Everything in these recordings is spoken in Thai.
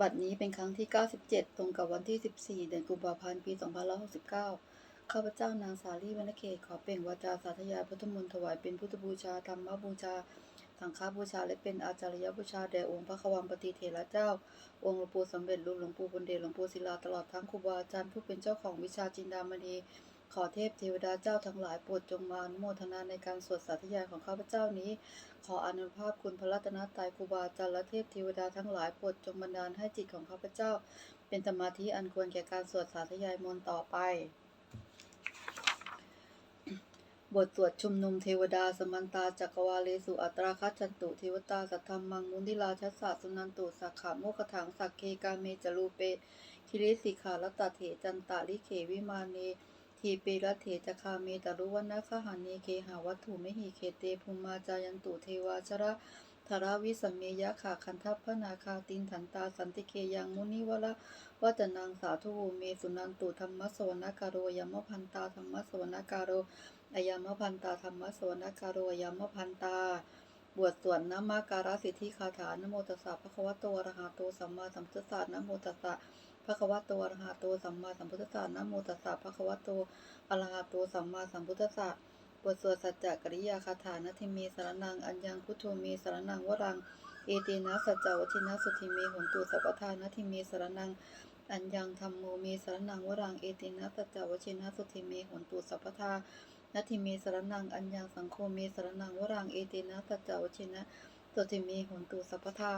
บัดนี้เป็นครั้งที่ 97 ตรงกับวันที่ 14 เดือนกุมภาพันธ์ ปี 2569 ข้าพเจ้านางสาลีวรรณเขตขอเปล่งวาจาสาธยายพุทธมนต์ถวายเป็นพุทธบูชา ธรรมบูชา สังฆบูชา และเป็นอาจารยบูชาแด่องค์พระขวังปฏิเถระเจ้า องค์หลวงปู่สำเร็จรุ่นหลวงปู่บุญเดชหลวงปู่ศิลาตลอดทั้งครูบาอาจารย์ผู้เป็นเจ้าของวิชาจินดามณี ขอเทพเทวดาเจ้าทั้งหลายโปรดจงมาอนุโมทนาในการสวดสาธยายของข้าพเจ้านี้ ขออนุภาพคุณพระรัตนตรัยครูบาอาจารย์และเทพเทวดาทั้งหลายโปรดจงบันดาลให้จิตของข้าพเจ้า เป็นสมาธิอันควรแก่การสวดสาธยายมนต์ต่อไป บทสวดชุมนุมเทวดาสมันตาจักรวาเลสุอัตราคัจจันตุเทวตาสัทธรรมังมุนิลาชัสสะสุนันตุสักขะโมคถังสักเคกาเมจรูเปคิริสิขาลตเถจันตาลิเขวิมาเน ทีเปรเถจคาเมตรุวันนะคหานีเคหาวัตถุไม่หิเคเตภูมาจายันตุเทวาชระธาราวิสมเมยะขาคันทัพพนาคาตินถันตาสันติเคยังมุนิวละวัจนังสาธุเมสุนันตุธรรมสวนการโรยมพันตาธรรมสวนการโรอายมพันตาธรรมสวนการโรยมพันตา บวชสวดนมาการสิทธิคาถานโมตัสสะภะควะโตอะระหะโตสัมมาสัมพุทธัสสะนะโมตัสสะ ภะคะวะโตอะระหะโตสัมมาสัมพุทธัสสะนะโมตัสสะภะคะวะโตอะระหะโตสัมมาสัมพุทธัสสะบทสวดสัจจกริยาคาถานะทิเมสารนัง อัญญังพุทโธเมสารนังวรัง เอเตนะสัจจวัชินะสุทิเมหุนตุสัพพทานะทิเมสารนัง อัญญังธรรมโมเมสรนังวรัง เอเตนะสัจจวัชินะสุทิเมหุนตุสัพพทานะทิเมสารนัง อัญญังสังโฆเมสารนังวรัง เอเตนะสัจจวัชินะสุทิเมหุนตุสัพพทา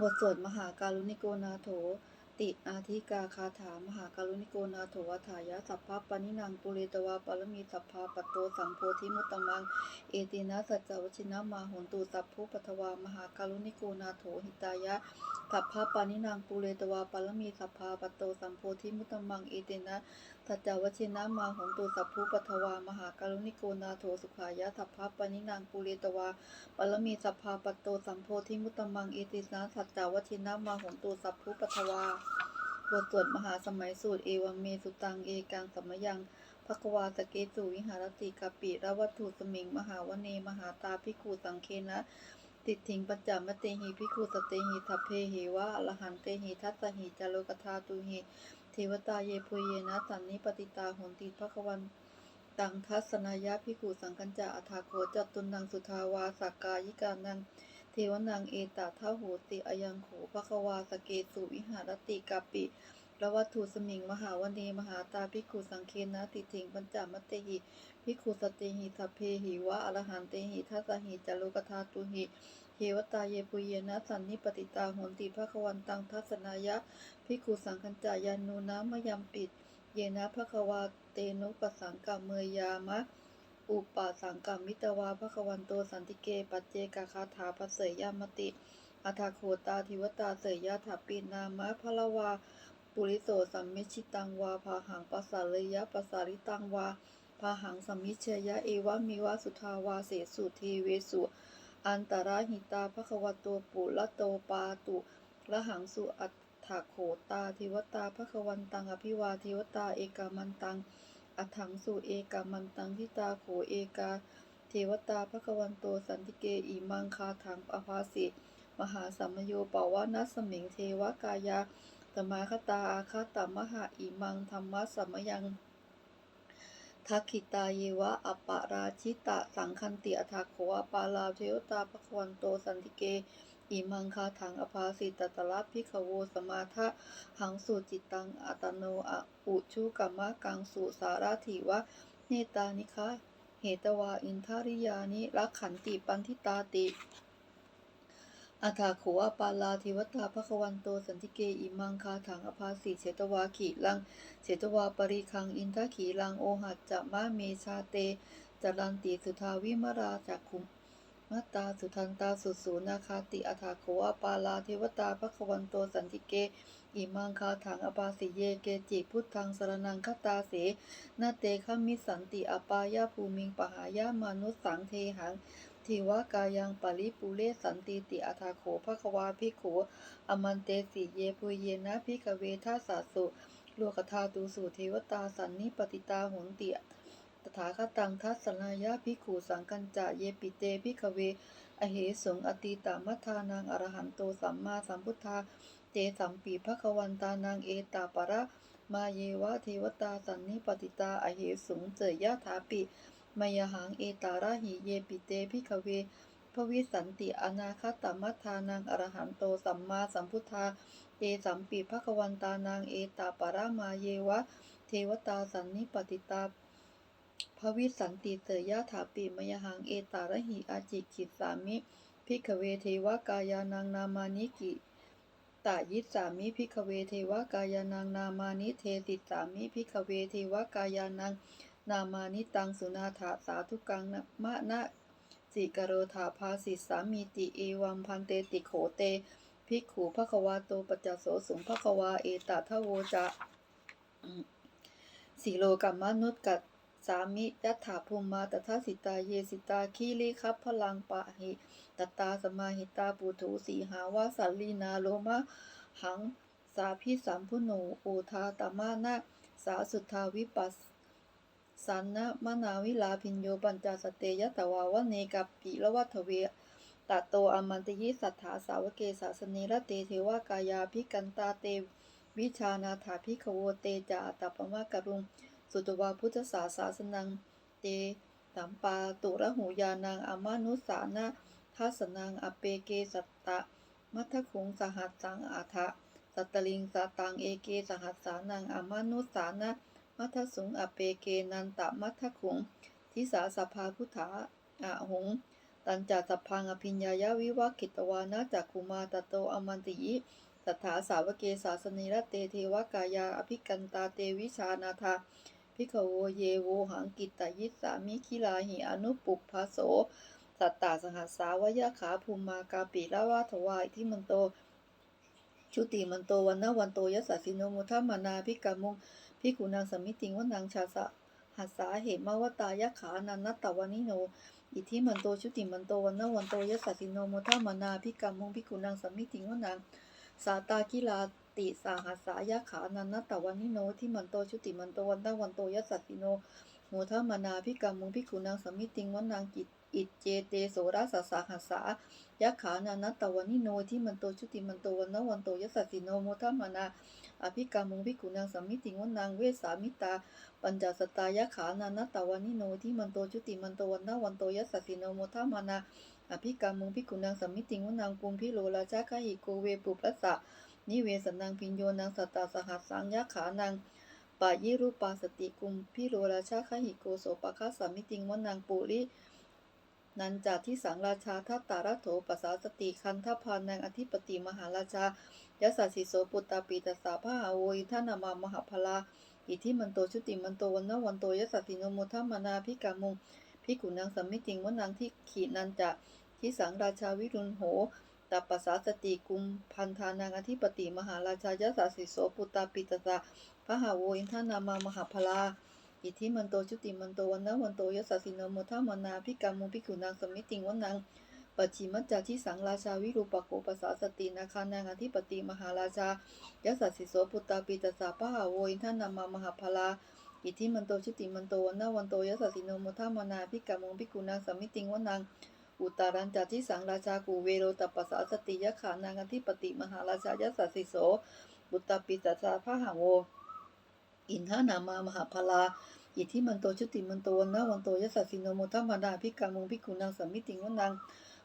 บทสวดมหาการุณิโกนาโถ ติอาทิกาคาถามหาการุณิโกนาโถวัายะสัพพะปานินังปุเรตวาปารมีสัพพาปตโตสัมโพธิมุตตมัง เอตินะสัจจวชินะมาหุนตุสัพพุปัทวามหาการุณิโกนาโถหิตายะสัพพะปานินังปุเรตวาปารมีสัพพาปตโตสัมโพธิมุตตมังเอตินะ สัจจวชินะมาหุนตุสัพพุปทวามหาการุณิโกนาโถสุขายะสัพพะปนินังปุเรตวาปรมีสัพพาปตโตสัมโพธิมุตมังเอติสนาสัจจาวชินะมาหนตุสัพพุปัทวาบทสวดมหาสมัยสูตรเอวังเมสุตังเอกังสัมยังภควาสเกสุวิหารติกาปิระวัตถุสมิง มหาวเน มหาตาภิกขุสังเคนะ ติถิงปัจจามเตหิภิกขุสเตหิทัพเพหิวะอรหันเตหิทัสหิจาโลกธาตุหิเทวตาเยปุเยนะสันนิปติตาหนติภควันตังทัศนายะพิกุสังกัญจาอัฐาโคจตุนังสุทาวาสักกายิกานังเทวนังเอตาท้าโหติอยังโขภควาสเกสุวิหารติกาปิ ระวัตถุสมิง มหาวเนมหาตาพิกุสังเคนะติถิงปัญจมัตเตหิพิกุสเตหิสัพเพหิวะอรหันเตหิทัสหิจารุกธาตุหิเทวตาเยปุเยนะสันนิปติตาหนติภควันตังทัศนายะพิกุสังกัญจายานุนะมยมปิด เยนะภควาเตนุปสังกามเมยามะอุปาสังกามิตวาภควันโตสันติเกปัจเจกคาถาปเสยยามติอัฏฐโคตาทิวตาเสยยาถาปีนามะพละวา ปุริโสสัมมิชิตังวาพาหังปัสสาเลยะปัสสาริตังวาพาหังสัมมิเชยะเอวะมิวะสุทาวาเสสุเทเวสุอันตราหิตาภควโตปุละโตปาตุละหังสุอัฏฐโขตาทิวตาภควันตังอภิวาทิวตาเอกามันตังอัฏฐังสุเอกามันตังทิตาโขเอกาเทวตาภควันโตสันติเกอิมังคาถังอภาสิมหาสัมโยปวานัสมิงเทวกายา ตมาคตาอาคาตมหาอิมังธรรมะสัมยังทักขิตาเยวะอปปาราชิตะ สังคันติอัฏฐโขอปาลาเทวตาภควันโตสันติเก อิมังคาถังอภาสิตตละพิขโวสมาทะหังสุจิตังอัตโนอะอุชุกัมมะกังสุสารถิวะ เนตานิคะ เหตวาอินทาริยานิรักขันติปันทิตาติ อัฏฐโขอปาลาทิวตาภควันโตสันติเกอิมังคาถังอภาสิเฉตวาขีลังเฉตวาปริคังอินทขีลังโอหัจจะมะเมชาเตจรันติสุทาวิมราจักขุมมัตตาสุทันตาสุสูนาคาติอัฏฐโขอปาลาทิวตาภควันโตสันติเกอิมังคาถังอปาสิเยเกจิพุทธังสรนังคตาเสนาเตขมิสันติอปายาภูมิงปหายามนุสังเทหัง ทิวากายังปริปุเรสันติติอัฏฐโขภควาภิกขุอมันเตสิเยปุเยนะภิกเวทัสสะสุโลกธาตุสุเทวตาสันนิปติตาหุนติตถาคตังทัศนายะภิขุสังกัญจะเยปิเตภิกเว อเหสงอติตามัทานังอรหันโตสัมมาสัมพุทธาเตสัมปีภควันตานังเอตาปะระมาเยวะเทวตาสันนิปติตาอเหสงเจยะถาปิ มยหังเอตาระหิเยปิเตภิกเวพวิสันติอนาคตมัทานังอรหันโตสัมมาสัมพุทธาเตสัมปีภควันตานังเอตาปะระมาเยวะ เทวตาสันนิปติตาพระวิสันติเสยยะถาปิมยหังเอตาระหิอาจิกิสามิพิกเวเทวกายานังนามานิกิตายิสามิพิกเวเทวกายานังนามานิเทติสามิพิกเวเทวกายานัง นามานิตังสุนาถาสาธุกังนะมะนะสิกโรธาภาสิสามีติเอวัมพันเตติโขเตภิกขุภควาโตปัจจโสสุงภควาเอตทะโวจะสีโลกัมมนุษกัสสามิยัตถาภูมิมาตถาสิตาเยสิตาคีริคัพพลังปะหิตตาสมาหิตาปุถุสีหาวาสัลลีนาโลมะหังสาพิสัมพุโนโอทาตมานะสาสุทธาวิปัส สันนะมนาวิลาพินโยปัญจสเตยตวาวเนกัปปิละวัทเวตตโตอมันตยิสัทธาสาวเกสาสเนระเตเทวากายาภิกันตาเตวิชานาถาภิกขโวเตจาอัตปมะกรุง สุตวาพุทธศาสาสนังเตตัมปาตุระหูยานังอามานุสานะทัสนังอเปเกสัตตะ มัทคุงสหัสสังอาทะ สัตตลิงสตังเอเกสหัสสานังอามานุสานะ มัทสุงอเปเกนันตะมัทคุง ทิสาสภาพุทธาอาหง ตันจัสพังอภิญญายาวิวักิตวานะจักคุมาตโตอมันติยิสัทธาสาวเกสาสนิรเตเทวกายาอภิกันตาเตวิชานาทาพิกโวเยโวหังกิตยิสามิคิลาหิอนุปุปภาโสสัตตาสหัสสาวยะขาภูมากาปิละวาทวายที่มันโต ชุติมันโตวันนะวันโตยสสสิโนมุทัมานาพิกามุงพิกุนางสมิติงวนังชาสะหัสสาเหมาวตายะขานันนัตตวานิโน อิทธิมันโตชุติมันโตวันนะวันโตยสสสิโนมุทัมานาพิกามุงพิกุนางสมิติงวนังสาตากิลาติสาหัสสายะขานันนตะวันนิโนที่มันโตชุติมันโตวันตะวันโตยัสสิโนโมทามานาพิกามุงพิกุนางสมิติงวันนางกิจ อิจเจเตโสราสสาหัสสายะขานันนตะวันนิโนที่มันโตชุติมันโตวันตะวันโตยัสสติโนโมทามนาอภิกามุงพิกุนางสมิติงวนนางเวสามิตา ปัญจสตายะขานันนตะวันนิโนที่มันโตชุติมันโตวันตะวันโตยัสสติโนโมทามนาอภิกามุงพิกุนังสัมมิติงวนังปุมพิโลราชาคหิโกเวปุปัสสะนิเวสนังพิญโยนังสัตตาสหัสสังยะขานังปายิรูปาสติกุมพิโลราชาคหิโกโสปะคะสัมมิติงวนังปุริ นันจาที่สังราชาทัตตาระโถปัสสาสติคันทพานังอธิปติมหาราชายสสสิโสปุตตาปีตสาพหาโวยท่านามามหาพลาอิทิมันโตชุติมันโตวันนวันโตยสสติโนโมทัมมานาพิกามุงพิกุนังสัมมิติงวนังที่ขีนันจะที่สังราชาวิรุณโหตัปปสสาสติกุมพันธานังอธิปติมหาราชายสาสิโสปุตตาปิตตาพระหาโวอินทานามามหาพลา อิทธิมันโตชุติมันโตวันนะวันโตยสสิโนโมทามนาพิกามุพิกุนางสมิติงวันนางปัจฉิมัจจาที่สังราชาวิรูปโกปสาสตินาคานางอธิปติมหาราชายสสิโสปุตตาปิตตาพระหาโวอินทานามามหาพลาอิทธิมันโตชุติมันโตวันนะวันโตยสสิโนโมทามนาพิกามุพิกุนางสมิติงวันนางอุตารันจาที่สังราชากูเวโรตัปปสาสติยะขานางอธิปติมหาราชายสัสสิโสบุตตาปิตตาพระหาโว อินทนามามหาพลาอิทธิมันโตชุติมันโตวันนะวันโตยสัสสิโนโมทัมมาดาพิกามุงพิกุนังสัมมิติงวันนาง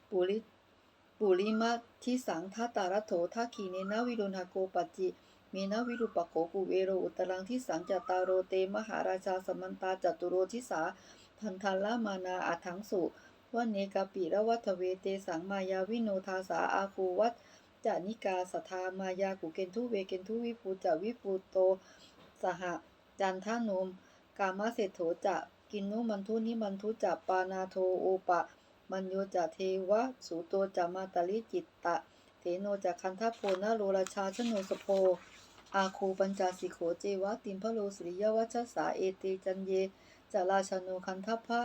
ปุริปุริมาที่สังทัตตารโถทัคีเนนาวิรุณาโกปัจจิเมนาวิรุปโขกูเวโรอุตรังที่สังจตารโรเตมหาราชาสมันตาจตุโรทิสาพันธัลลามานาอาถังสุวันเนกาปิระวัตเวเตสังมายาวิโนทาสาอาคูวัตจานิกาสทามายากุเกนทุเวเกนทุวิภูจาวิภูโต สหจันทานุม กามาเศรษโถจะกินนุมันทุนิมันทุจะปานาโทโอปะ มันโยจะเทวะสูโตจะมาตาลิจิตตะ เทโนจะคันทโพนาโลราชาชโนสโพ อาคูปัญจสิโขเจวะติมพะโลสุริยวัชสาเอเตจันเยจะราชโนคันทพะ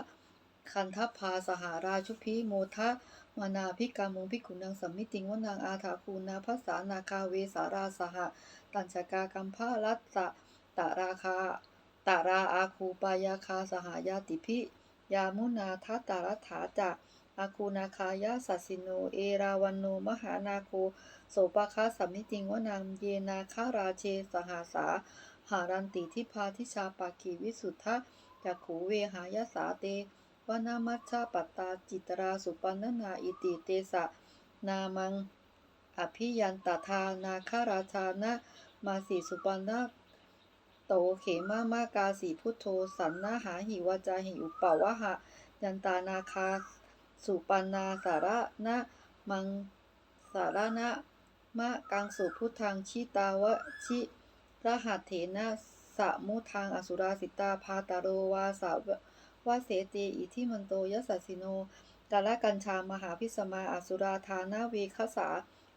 คันทพาสหาราชุพีโมทะมานาพิกามุงพิกุนังสัมมิติงวนางอาถาคูนาภาษานาคาเวสาราสหตัญชกากัมพารัตตะ ตะราคาตาราอาคูปายาคาสหายาติพิยามุนาทัตารัฐาจะอาคูนาคายาสัสิโน เอราวันโนมหานาโคโสปะคาสัมมิติงวนางเยนาคาราเชสหาสา หารันติทิพาทิชาปากีวิสุทธะจักขูเวหายาสาเตวนามัชชาปัตตาจิตราสุปันนาอิติเตสะ นามัง อภิยันตทานาคาราชานะ มาสีสุปันนะ โตเขมามากาสีพุทโธ สันนาหาหิวาจาหิอุปาวะหะ ยันตานาคา สุปันนาสาระนะมังสาระนะมะกังสุพุทธังชิตาวะชิรหัตเถนะสะมุทังอสุราสิตาพาตาโรวาสาวาเสเตอิทิมันโตยสสสิโนกาลกัญชามหาพิสมาอสุราธานาเวคสา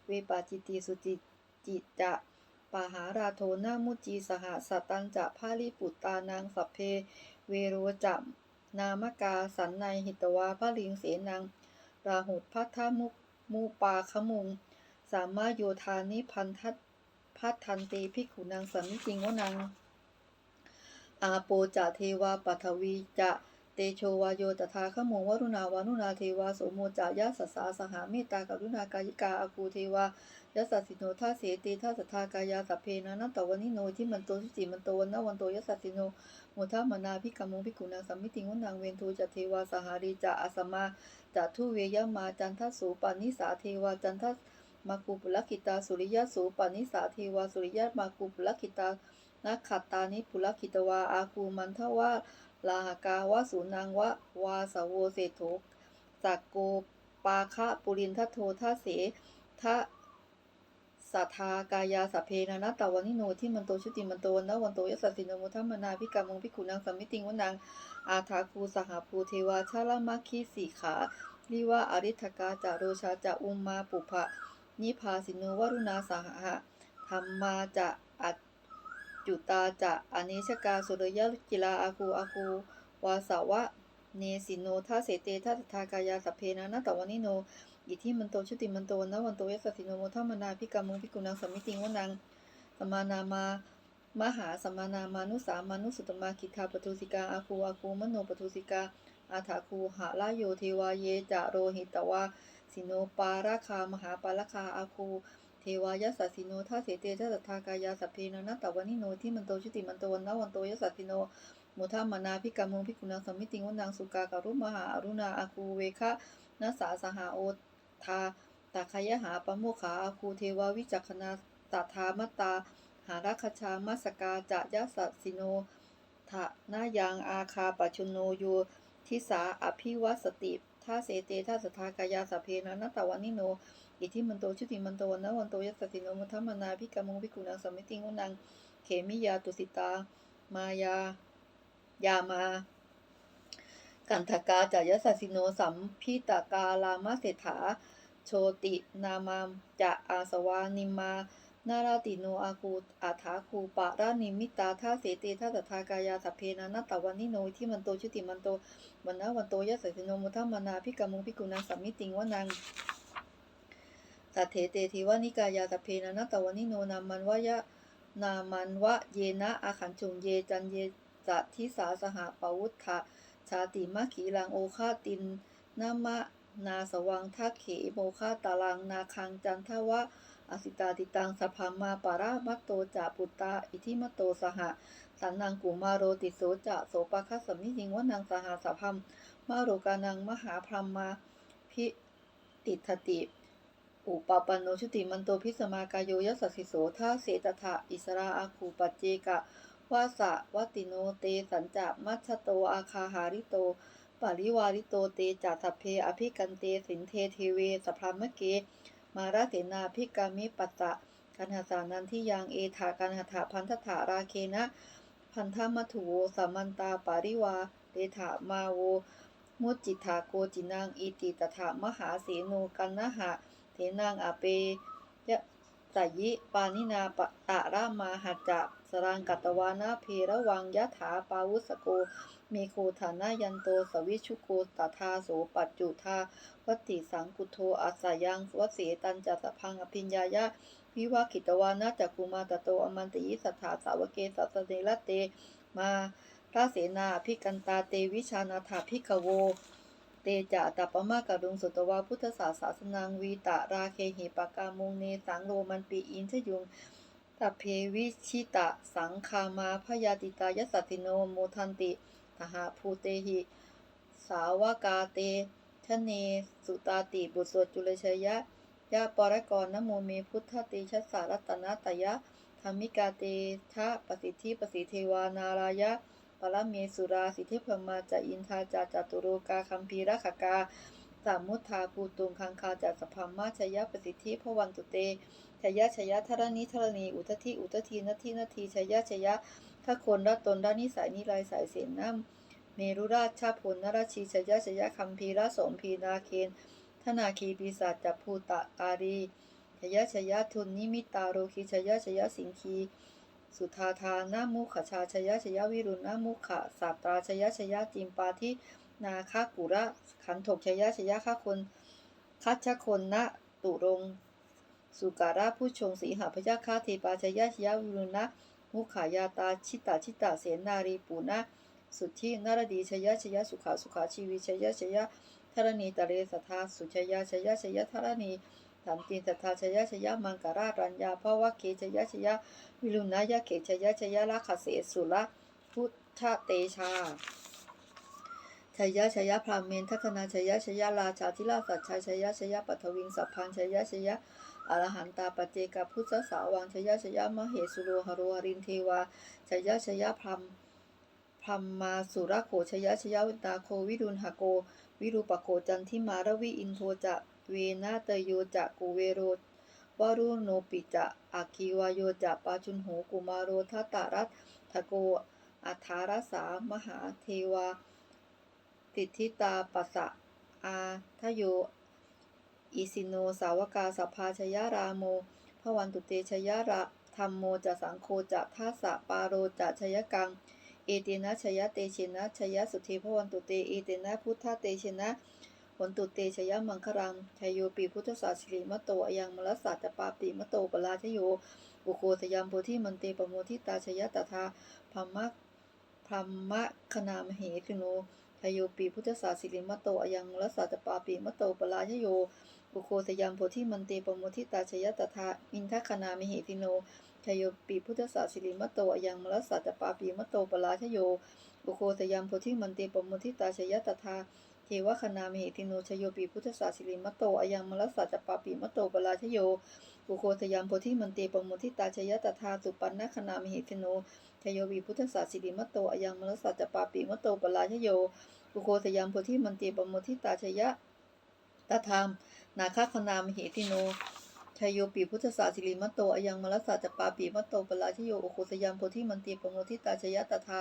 เวปาจิติสุจิจิจะ ปาหาราโทนามุจีสหสัตตัญจะพาลิปุตตานังสัพเพ เวโรจัมนามกาสันในหิตวาพระลิงเสนัง ราหุพัทธมุมูปาขมุง สามมาโยธานิพันทัตพัทันตีพิกขุนางสัมมิจิงวนัง อาโปจะเทวาปัทวีจะเตโชวาโยตถาขมงวรุณาวานุนาเทวาโสโมจะยะสสาสหาเมตตากรุณากายิกาอาคูเทวา ยะสัสสิโนท่าเสติท่าสัทธากายาสัพเพนะนัตตวนิโนที่มันโตสุจิมันโตวันนะวันโตยะสัสสิโนโมทัมนาพิกามงพิกุณาสัมมิติงวนางเวนทูจะเทวาสหารีจะอาสมาจะทุเวยมาจันทสูปานิสาเทวาจันทมากุปุลกิตาสุริยะสูปานิสาเทวาสุริยะมากุปุลกิตานักขัตตานิปุลกิตวาอาคูมันทวาลาหกาวะสุนังวะวาสโวเศโถสักโกปาคะปุรินทโททะเสทะ สัทธากายาสัพเพนะนะตาวันิโนที่มันโตชุติมันโตนะวันโตยสสสิโนมุทัมนาพิกามงพิกุนังสัมมิติงวนังอาทาคูสหภูเทวาชาลามาคีสีขาลิวาอริทกาจาโรชาจะอุมมาปุภะนิพาสิโนวรุณาสหะธรรมาจะอัจจุตาจะอเนชกาสุรยะกิลาอาคูอาคูวาสาวะเนสิโนทาเสเตทาตถากายาสัพเพนะนะตวันิโน อิทิมันโตชุติมันโตนะวันโตยสัสสิโนโมทัมมนาพิกามงพิกุนังสมิติงวนังสมานามา มหาสมานามานุสามานุสุตมาคิทาปทุสิกาอาคูอาคูมโนปทุสิกาอาถาคูหาลาโยเทวาเยจะโรหิตวาสิโนปาราคามหาปาราคาอาคูเทวายสัสสิโนท่าเสเตทัสสทธากายาสัพเพนนะตวันิโนที่มันโตชุติมันโตวันะวันโตยสัสสิโนมุทัมมนาพิกามงพิกุณังสมิติงวนังสุกากรุมหาอรุณาอาคูเวคะนัสสาสหาโอ ทาตาคายหาปโมขาอาคูเทววิจักขณาตถามตตาหาราคชามัสกาจะยะสัสสิโนทะนายังอาคาปชุโนโยทิสาอภิวัสติท่าเสเตท่าสทากายาสเพนะนัตตวันิโน อิทิมันโตชุติมันโตวันะวันโตยัสสสิโนมุทัมมนาพิกามงพิกุณังสมิติงวนัง เขมิยาตุสิตา มายายามา กันทกาจายสัสสิโนสัมพิตากาลามะเศรษฐา โชตินามามจะอาสวานิมานาราติโนอาคูอาถาคูปะรานิมิตาท่าเสเตท่าตถากายาสัพเพนะนัตวันนิโนที่มันโตชุติมันโตวันนะวันโตยัสสสิโนมุทัมมานาพิกามุงพิกุณังสัมมิติงวนังสัเถเตทิวานิกายาสัพเพนะนัตวันนิโนนามันวะยะนามันวะเยนะอาขันจุงเยจันเยจะทิสาสหปวุฒะ ชาติมะขีลังโอคาตินนามะนาสวังทักเขโมคาตาลังนาคังจันทวะอสิตาติตังสภามาปารามัตโตจะปุตตาอิทิมัตโตสหะสันนังกุมาโรติโสจะโสปะคัสสมิหิงวนังสหสพัมมาโรกานังมหาพรหมมาพิติทติ อุปปันโนชุติมันโตพิสมากายโยยัสสสิโสทาเสตถะอิสราอาคูปัจเจกะ วาสะวัติโนเตสัญจะมัชโตอาคาหาริโตปาริวาริโตเตจัสเพอภิกันเตสินเทเทเวสพรามเก มาราเสนาพิกามิปัสสะกันหาสานันที่ยังเอถากันหถาพันธถาราเคนะ พันธมัทุโวสามันตาปาริวาเดถามาโว มุจจิทาโกจินังอิติตถามหาเสโนกันนะหะเทนังอาเปยะสยิปานินาปะตะรามาหัจจะ สรังกัตวานาเพระวังยะถาปาวุสโก มีโคฐานายันโตสวิชุโกตถาโสปัจจุทาวัตติสังกุโทอาสายังวเสตันจัสพังอภิญญายะวิวาขิตวานาจักกุมาตโตอมันติยิสัทธาสาวเกสัสเนละเตมาราเสนาพิกันตาเตวิชานาถาพิกโว เตจะตัปปมะกะดุงสุตวาพุทธศาสาสนังวีตะราเคหิปกามุงเนสังโรมันปีอินทยุง ตัพเพวิชิตะสังคามาพยาติตายสัตติโนโมทันติทหาภูเตหิ สาวกาเตทะเนสุตาติบุตรสวดจุลชยะยะปรกรนะโมเมพุทธติชัสสารัตนะตยะธรรมิกาเตทะปสิทธิปสิเทวานารายะปรเมสุราสิทธิพมาจะอินทาจาจตุโรกาคัมภีรขกาสามุทธาภูตุงคังคาจัสพมมาชยะปสิทธิพวันตุเต ชยชยธรณีธรณี อุทธิอุททีนาทีนาทีชยชยถ้าคนรัตนด้านนิสัยนิรายสายเสนน้ำเมรุราชชาพลนราชีชยชยคัมภีรสมพีนาเคนธนาคีปีศาจจับภูตะการีชยชยทุนนิมิตาโรคีชยชยสิงคีสุธาทานามุขชาชยชยวิรุณนามุขะสาตราชยชยจิมปาทินาคากุระขันถกชยชยฆาคนคัชคนนะตุรง สุการะผู้ชงสีหาพยาคาเทปาชยชยาวิรุณะมุขายาตาชิตาชิตาเสนารีปูนะสุทธินารดีชยาชยาสุขาสุขาชีวิชยาชยาธรณีตะเรสทาสุชยาชยาชยาธรณีสันติสัทธาชยชยมังการารัญญาภวะเคชยชยวิรุณายะเขชยชยละคเสสุละพุทธเตชาชยชยพรามเมนทัคนาชยชยราชาธิราสัจชัยชยชยปัทวิงสัพพันชยชย อรหันตาปเจกพุทธสาวังชยะชยะมเหสุโรหโรหรินเทวาชยะชยะพรมพรมมาสุรโขชยะชยวิตาโควิรุณหโก วิรูปโคจันทิมารวิอินโทจะเวนาเตโยจะกุเวโรวารุโนปิจะอาคีวายโยจะปาจุนโหกุมาโรทัตตารัตทโกอัทารสามหาเทวา ติทิตาปัสสะอาทโย อิสิโนสาวกาสภาชยราโมพระวันตุเตชยระธรรมโมจะสังโฆจะทัสสะปาโรจะชยกัง เอเตนะชยเตชินะชยสุธีพระวันตุเตเอเตนะพุทธเตชินะผลตุเตชยมังครังชยโยปีพุทธศาสิริมโตอยังมลสัจจปาปิมโตปราชโยบุโคสยามโพธิมันเตปโมทิตาชยตถาพรมะพรมะคณามเหติโนชยโยปีพุทธศาสิริมโตอยังมลสัจจปาปิมโตปราชโย บุโคสยามโพธิมันเตปโมทิตาชยตถาอินทคณามเหติโนชยโยปีพุทธศาสิริมโตอยังมลสัจจปาปิมะโตปราชโยบุโคสยามโพธิมันเตปโมทิตาชยตถาเทวคณามเหติโนชโยปีพุทธศาสิริมโตอายังมลสัจจปาปิมะโตปราชโยอุโคทยามโพธิมันเตปมุทิตาชยตถาสุปันนคณามเหติโนชโยปีพุทธศาสิริมโตอายังมลสัจจปาปิมะโตปราชโยอุโคทยามโพธิมันเตปมุทิตาชย ตถามนาคคณามเหติโนชโยปีพุทธศาสิริมะโตอยังมลสัจปาปิมะโตปราชโยอุโคทยามโพธิมันเตปมุทิตาชยตถา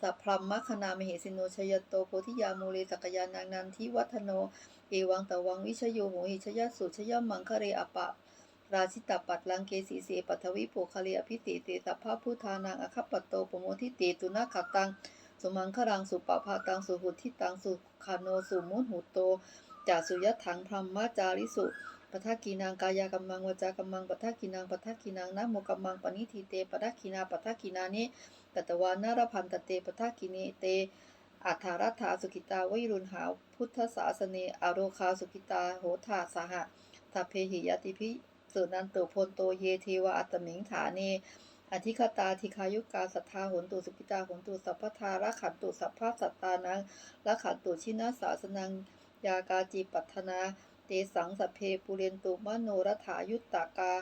สัพพลัมมคณามเหสิโนชยโตโพธิยามูเลสักยานางนันทิวัฒโน เอวังตะวังวิชโยโหหิชยสุชยมังคะเรอปะ ราชิตาปัตลังเกสีเสปัทวิโภคเลอภิติเตสัพพะพุทธานังอคัปปตโตปโมทิเตตุนาคตังสุมังครังสุปปาตังสุหุทิตังสุคานโนสุมุนหุโต จาสุยถังพรหมจาริสุปทักกีนางกายกัมมังวจากัมมังปทักกีนางปทักกีนางนะโมกัมมังปณิทีเตปทักกีนาปทักกีนานิตัตวานารพันตเตปทักกิเนเตอัฏฐารัฐาสุกิตาวิรุณหาพุทธศาสเนอโรคาสุกิตาโหธาสหะทัพเพหิยติพิสุนันตุพลโตเยเทวะอัตมิงฐาเนอธิคตาธิคายุกาสัทธาหนตุสุกิตาหนตุสัพพทาระขันตุสัพพสัตตานังระขันตุชินาสาสนัง ยากาจิปัทนา เตสังสเพปุเรนตุมโนรถายุตตากา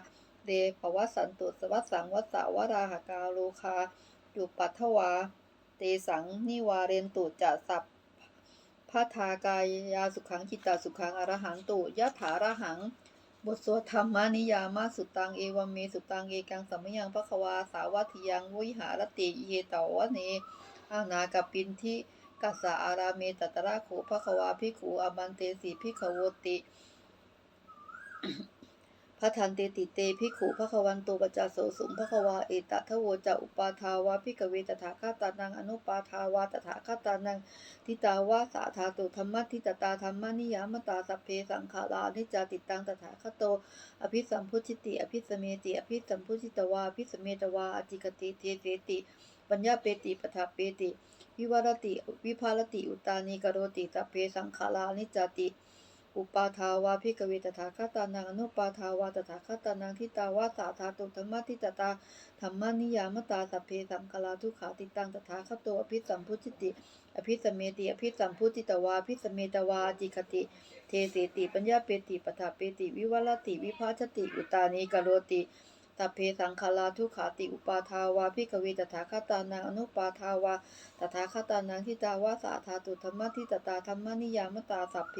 เดภวสันตุสวัสสังวัสาวราหกาโลคาอยู่ปัทวา เตสังนิวาเรนตุจะสัพพาทากายยาสุขังคิตาสุขังอรหังตุยะถาระหัง บทสวดธรรมานิยามาสุตังเอวัมเมสุตังเอกังสัมมยังพระควาสาวัติยังวิหารติเยตวะเนอานากับปินทิ กัสสะอาราเมตัตระโขพระควาพิขูอบันเตสีพิขวติพระทันเตติเตพิขุพระควันโตปจจาโสสุงพระควาเอตะทะโวจะอุปาทาวาพิกเวตถาคาตานังอนุปาทาวาตถาคาตานังทิตาวาสาธาตุธรรมทิตตาธรรมนิยามตาสัพเพสังขารานิจจติตังตถาคโต อภิสัมพุชิติ อภิสเมติ อภิสัมพุชิตวาอภิสเมตวาอจิกติเทเสติ ปัญญาเปติปทาเปติ วิวารติวิภารติอุตานิกโรติสัพเพสังขารานิจจติ อุปาทาวาพิกเวตถาคตานังอนุปาทาวาตถาคตานังทิตาวาสาธาตุธรรมทิตตาธรรมนิยามตาสัพเพสังขาราทุขาติตังตถาคโตอภิสัมพุจิติอภิสเมติอภิสัมพุจิตวาอภิสเมตวาจิคติ เทเสติปัญญาเปติปทาเปติ วิวัลติ วิภาชติ อุตานิกโรติ สัพเพสังขาราทุขาติอุปาทาวาพิกเวตถาคตานังอนุปาทาวาตถาคตานังทิตาวาสาธาตุธรรมทิตตาธรรมนิยามตาสัพเพ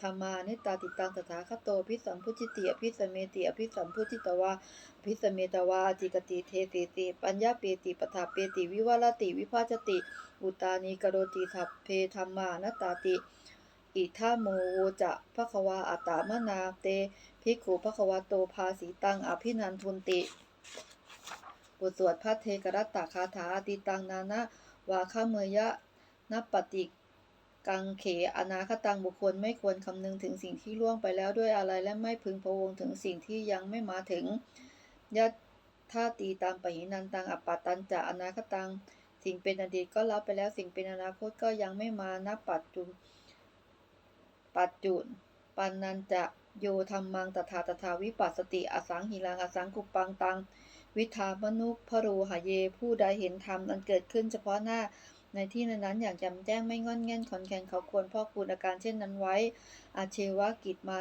ธรรมานิตาติตังตถาคโตอภิสัมพุจิติอภิสเมติอภิสัมพุจิตวาอภิสเมตวาจิกติเทเสติปัญญาเปติปทาเปติวิวัลติวิภาชติ อุตานิกโรติสัพเพธรรมานตตาติ อิทาโมโวจะภควาอัตตามนาเตภิกขุภควาโตภาสีตังอภินันทุนติบทสวดพระเทกรัตตคาถาติตังนานะวาคเมยะนปฏิกังเขอนาคตังบุคคลไม่ควรคำนึงถึงสิ่งที่ล่วงไปแล้วด้วยอะไรและไม่พึงพะวงถึงสิ่งที่ยังไม่มาถึงยะท่าตีตามปหินันตังอัปปตันจะอนาคตัง สิ่งเป็นอดีตก็รับไปแล้วสิ่งเป็นอนาคตก็ยังไม่มานับปัจจุ ปัจจุปันนันจะโยธรรมังตถาตถาวิปัสสติอสังหิรังอสังกุปังตัง วิธามนุพโรหเย ผู้ใดเห็นธรรมอันเกิดขึ้นเฉพาะหน้าในที่นั้นอย่างจำแจ้งไม่งอนแง่นขอนแกนเขาควรพ่อคูณอาการเช่นนั้นไว้ อาเชวะกิจมา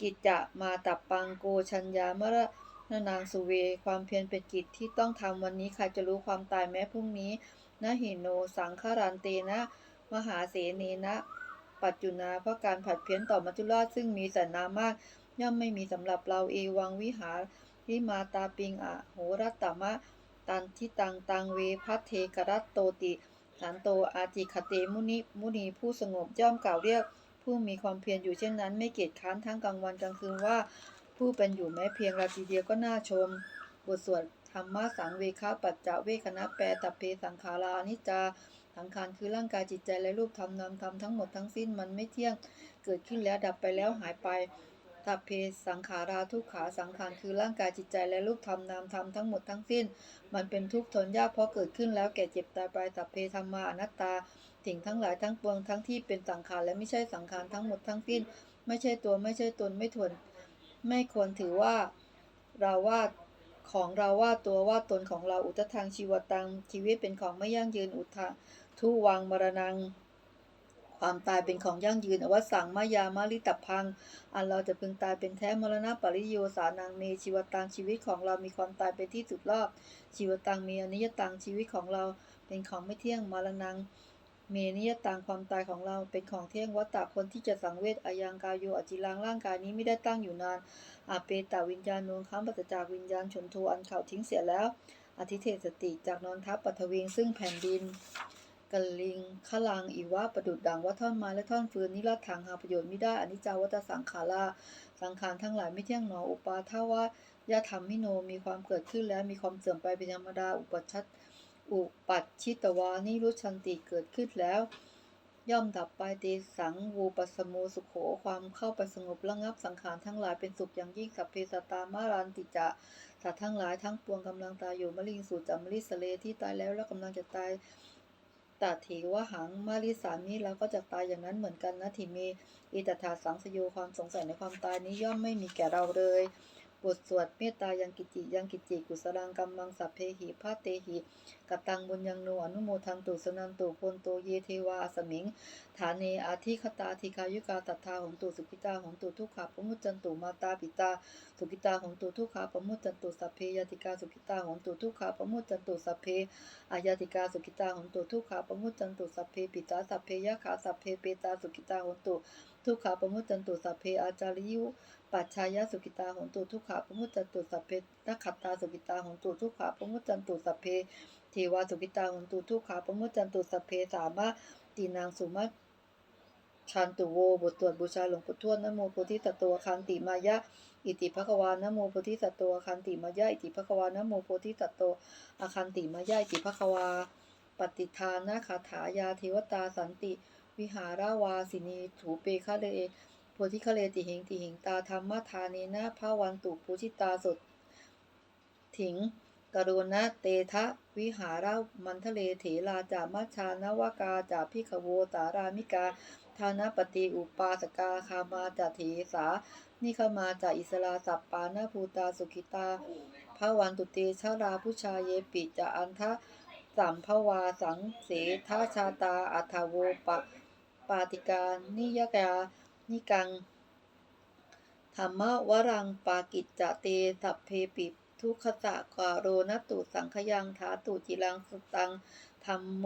กิจจะมาตับปังโกชัญญามระนานางสุเว ความเพียรเป็นกิจที่ต้องทำวันนี้ใครจะรู้ความตายแม้พรุ่งนี้นะหิโน สังขารันเตนะ มหาเสเนนะ ปัจจุนาเพราะการผัดเพี้ยนต่อมัจจุราชซึ่งมีสันนามาก ย่อมไม่มีสำหรับเราเอวังวิหารวิมาตาปิงอะโหรัตตมะ ตันทิตังตังเวพัทเทกรัตโตติสันโตอาจิคเตมุนิมุนีผู้สงบย่อมกล่าวเรียก ผู้มีความเพียรอยู่เช่นนั้น ไม่เกียจค้านทั้งกลางวันกลางคืนว่า ผู้เป็นอยู่แม้เพียงราตรีเดียวก็น่าชม บทสวดธรรมะสังเวคะปัจจเวคณะแปลตัเพสังขารานิจจา สังขารคือร่างกายจิตใจและรูปธรรมนามธรรมทั้งหมดทั้งสิ้นมันไม่เที่ยงเกิดขึ้นแล้วดับไปแล้วหายไปตัพเพสังขาราทุกขาสังขารคือร่างกายจิตใจและรูปธรรมนามธรรมทั้งหมดทั้งสิ้น มันเป็นทุกข์ทนยากเพราะเกิดขึ้นแล้วแก่เจ็บตายไปตัพเพธรรมาอนัตตาสิ่งทั้งหลายทั้งปวงทั้งที่เป็นสังขารและไม่ใช่สังขารทั้งหมดทั้งสิ้น ไม่ใช่ตัวไม่ใช่ตนไม่ทวนไม่ควรถือว่าเราว่าของเราว่าตัวว่าตนของเราอุตทางชีวตังชีวิตเป็นของไม่ยั่งยืนอุทา ทุวังมรณัง ความตายเป็นของยั่งยืนอวสังมายามาลิตพัง อันเราจะพึงตายเป็นแท้มรณะปริโยสานังเมชีวตังชีวิตของเรามีความตายเป็นที่สุดรอบ ชีวตังมีอนิยตังชีวิตของเราเป็นของไม่เที่ยงมรณัง เมนิยตังความตายของเราเป็นของเที่ยงวัตตะคนที่จะสังเวชอายังกายโยอจิรังร่างกายนี้ไม่ได้ตั้งอยู่นานอาเปตาวิญญาณนวงค้ำปัสจากวิญญาณชนโทอันเขาทิ้งเสียแล้วอธิเทศสติจากนอนทับปัทวิงซึ่งแผ่นดิน กลิงขลังอีวะประดุดดังว่าท่อนไม้และท่อนฟืนนิรัตถังหาประโยชน์ไม่ได้อนิจจาวัตสังขาราสังขารทั้งหลายไม่เที่ยงหนออุปาทาวะยะธรรมมิโนมีความเกิดขึ้นแล้วมีความเสื่อมไปเป็นธรรมดาอุปชัตอุปัชชิตวานิรุชันติเกิดขึ้นแล้ว ย่อมดับไปเตสังวูปัสโมสุขโขความเข้าไปสงบระงับสังขารทั้งหลายเป็นสุขอย่างยิ่งสัพเพสตามารันติจะสัตว์ทั้งหลายทั้งปวงกำลังตายอยู่มะลิงสูจามลิสเลที่ตายแล้วและกำลังจะตาย ตัดถีว่าหังมาริสามีเราก็จะตายอย่างนั้นเหมือนกันนะทีเมอิตถาสังสโยความสงสัยในความตายนี้ย่อมไม่มีแก่เราเลย บทสวดเมตตายังกิจิยังกิจิกุสลังกัมมังสัพเพหิพาเตหิกตังบุญยังโนอนุโมทันตุสนันตุพนโตเยเทวาสมิง ฐานเนอาทิคตาธิคายุกาตัทธาของตุสุกิตาของตุทุกขาปมุจจันตุมาตาปิตาสุกิตาของตุทุกขาปมุจจันตุสัพเพยติกาสุกิตาของตุทุกขาปมุจจันตุสัพเพอายติกาสุกิตาของตุทุกขาปมุจจันตุสัพเพปิตาสัพเพยะขาสัพเพเปตาสุกิตาของตุ ทุกขาปมุจจันตุสัพเพอาจาริยุปัจชายสุกิตาของตุทุกขาปมุจจันตุสัพเพนักขัตตาสุกิตาของตุทุกขาปมุจจันตุสัพเพเทวาสุกิตาของตุทุกขาปมุจจันตุสัพเพสามะตีนางสุมาชันตุโวบทตรวจบูชาหลวงปู่ทวดนโมโพธิสัตวคันติมายะ อิติภควานโมโพธิสัตวคันติมายะอิติภควานโมโพธิสัตวอคันติมายะอิติภควาปฏิทานะคาถายาเทวตาสันติ วิหาราวาสินีถูเปคะเลโพธิคะเลติหิงติหิงตาธรรมทานีนะภาวันตุภูชิตาสดถิงกรุณะเตทะวิหารามันทะเลเถราจามัชานวากาจาพิขโวตารามิกาทานปฏิอุปาสกาคามาจาเถสานิขมาจาอิสลาสัปปานาภูตาสุขิตาภาวันตุเตชาราผู้ชาเยปิจาอันทะสัมภวาสังเสทาชาตาอัทโวปะ ปาติกานิยกานิกัง ธรรมวรังปากิจจะเตสัพเพปิทุกขสะกาโรนตุสังขยังถาตุจิลังสตังธรรมโม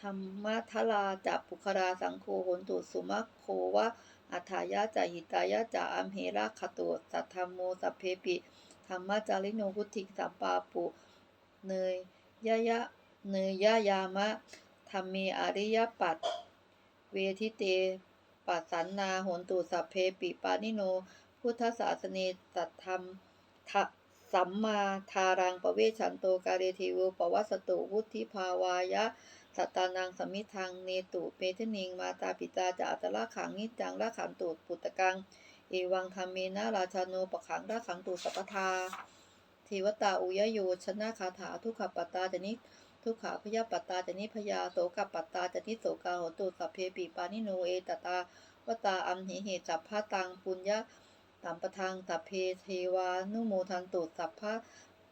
ธรรมทลาจับปุคราสังโฆหนตุสุมัคโควะอัฏายะจาหิตายะจาอัมเหระขตุสัทธรรมโมสัพเพปิธรรมจาริโนพุทธิสัมปาปุเนยยะยะเนยยะยามะธรรมเมอริยปัต เวทิเตปัสสันนาโหนตุสัพเพปิปานิโน พุทธศาสเนสัตธรรมทะสัมมาทารังปะเวชันโตกาเรเทวปวัสตุวุธิภาวายะสัตตานังสมิทังเนตุเปทนิงมาตาปิตาจะอัตละขังนิจจังละขันตุปุตตะกังเอวังธรรมเมนะราชาโนปะขังละขังตุสัพพทาเทวตาอุยโยชนะคาถาทุกขปัตตาจนิ ทุกขาพยาปัตตาจนิพยาโสกปัตตาจนิโสกาโหตุสัพเพปิปานิโนเอตตาวตาอัมหิเหจัพพะตังปุญญะสัมปทางสัพเพเทวานุโมทันตุสัพพะ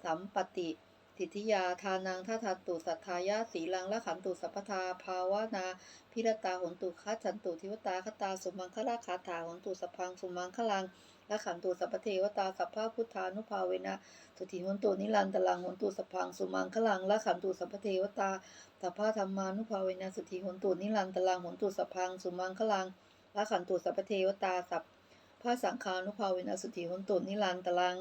สัมปติทิทธิยาทานังทัทันตุสัทธายะสีลังละขันตุสัพพทาภาวนาพิรตาหนตุคัจฉันตุทิวตาคตาสุมังคลาคาถาหนตุสัพพังสุมังคลังล ละขันตุสัพพเทวตาสัพพะพุทธานุภาเวนะสุติหนตุนิรันตลังหนตุสัพพังสุมังคลังละขันตุสัพพเทวตาสัพพะธรรมานุภาเวนะสุติหนตุนิรันตลังหนตุสัพพังสุมังคลังละขันตุสัพพเทวตาสัพพระสังฆานุภาเวนะสุธีหุนตุนิรันตลัง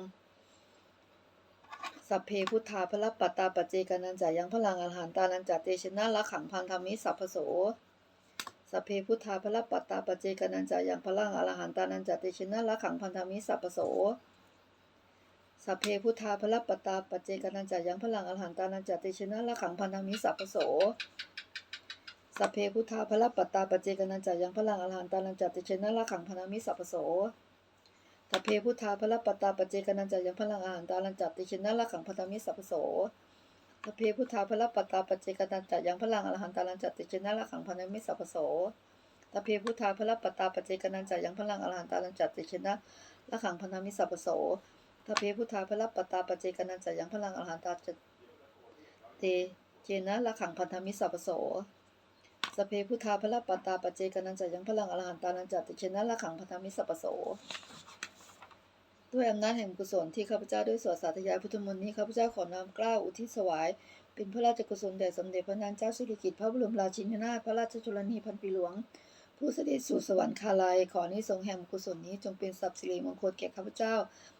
สัพเพพุทธาพระปัตตาปเจกานันจายังพลังอรหันตานันจาเตชนะละขังพันธมิสัพพโส สัพเพพุทธาพระปัตตาปเจกนันจายังพลังอรหันตานันจาเตชนะละขังพันธมิสัพพโสสัพเพพุทธาพระปัตตาปเจกนันจายังพลังอรหันตานันจาเตชนะละขังพันธมิสัพพโสสัพเพพุทธาพระปัตตาปเจกนันจายังพลังอรหันตานันจติเชนะละขังพันามิสัพพโสสัพเพพุทธาพระปัตตาปเจกนันจายังพลังอรหันตานันจติเชนะละขังพันามิสัพพโส สัพเพพุทธาพระปัตตาปัจเจกนันจายังพลังอรหันตานันจาติเชนะละขังพันมิสัพโสสัพเพพุทธาพระปัตตาปัจเจกนันจายังพลังอรหันตานันจาติเชนะละขังพันมิสัพโสสัพเพพุทธาพระปัตตาปัจเจกนันจายังพลังอรหันตาจเตเจนะละขังพันธมิสัพโสสเพพุทธาพระปัตตาปัจเจกนันจะยังพลังอรหันตานันจัดติเชนะละขังพัทธมิสัพโส ด้วยอำนาจแห่งกุศลที่ข้าพเจ้าด้วยสวดสาธยายพุทธมนต์นี้ข้าพเจ้าขอน้อมเกล้าอุทิศถวาย เป็นพระราชกุศลแด่สมเด็จพระนางเจ้าสิริกิติ์พระบรมราชินีนาถพระราชชนนีพันปีหลวง ผู้เสด็จสู่สวรรคาลัยขอนิสงแห่งกุศลนี้จงเป็นทรัพย์สิริมงคลแก่ข้าพเจ้า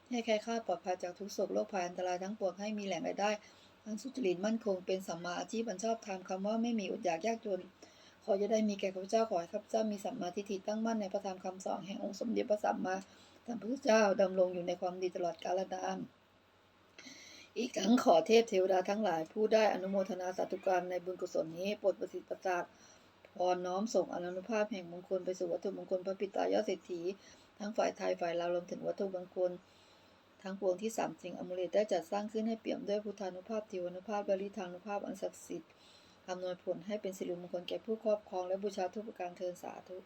ให้แคล้วคลาปลอดภัยจากทุกโศกโรคภัยอันตรายทั้งปวงให้มีแหล่งรายได้อันสุจริตมั่นคงเป็นสัมมาอาชีพอันชอบธรรมคำว่าไม่มีอดอยากยากจนขอจะได้มีแก่ข้าพเจ้าขอให้ข้าพเจ้ามีสัมมาทิฏฐิตั้งมั่นในพระธรรมคำสอนแห่งองค์สมเด็จพระสัมมา สัมพุทธเจ้าดำรงอยู่ในความดีตลอดกาลนานอีกทั้งขอเทพเทวดาทั้งหลาย ผู้ได้อนุโมทนาสาธุการในบุญกุศลนี้โปรดประสิทธิ์ประสาทพรน้อมส่งอนุภาพแห่งมงคลไปสู่วัตถุมงคลพระปิตายอดเศรษฐี ทั้งฝ่ายไทยฝ่ายลาวรวมถึงวัตถุมงคลทั้งปวงที่สามสิ่งอมุเลตได้จัดสร้างขึ้นให้เปี่ยมด้วยพุทธานุภาพเทวานุภาพและลิธานุภาพอันศักดิ์สิทธิ์อำนวยผลให้เป็นสิริมงคลแก่ผู้ครอบครองและบูชาทุกประการเทินสาธุ